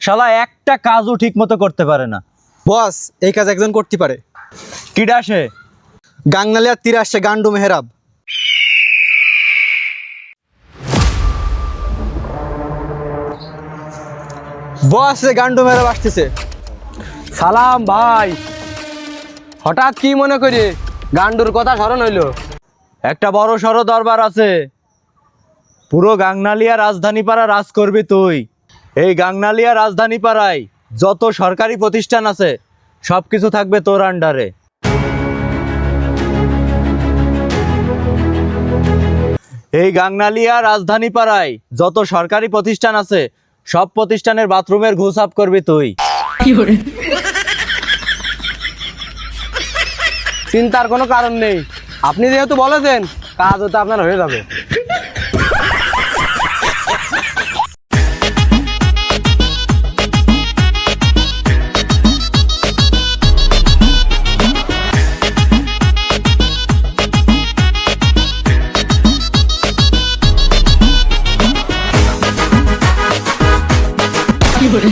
শালা একটা কাজও ঠিক মতো করতে পারে না। বস এই কাজ একজন করতে পারে। কিডা সে? গাংনালি আর তীরে আসছে গান্ডু মেহরাব। বস রে গান্ডু মেহরাব আসতেছে। সালাম ভাই। হঠাৎ কি মনে করি গান্ডুর কথা স্মরণ হইল। একটা বড় সড়ো দরবার আছে। পুরো গাংনালিয়া রাজধানী পাড়া রাজ করবি তুই। এই গাংনালিয়া রাজধানী পাড়ায় যত সরকারি প্রতিষ্ঠান আছে সব কিছু থাকবে তোর আন্ডারে। এই গাংনালিয়া রাজধানী পাড়ায় যত সরকারি প্রতিষ্ঠান আছে সব প্রতিষ্ঠানের বাথরুমের ঘুষ আপ করবি তুই। চিন্তার কোনো কারণ নেই। আপনি যেহেতু বলেছেন কাজ হতে আপনার হয়ে যাবে। করে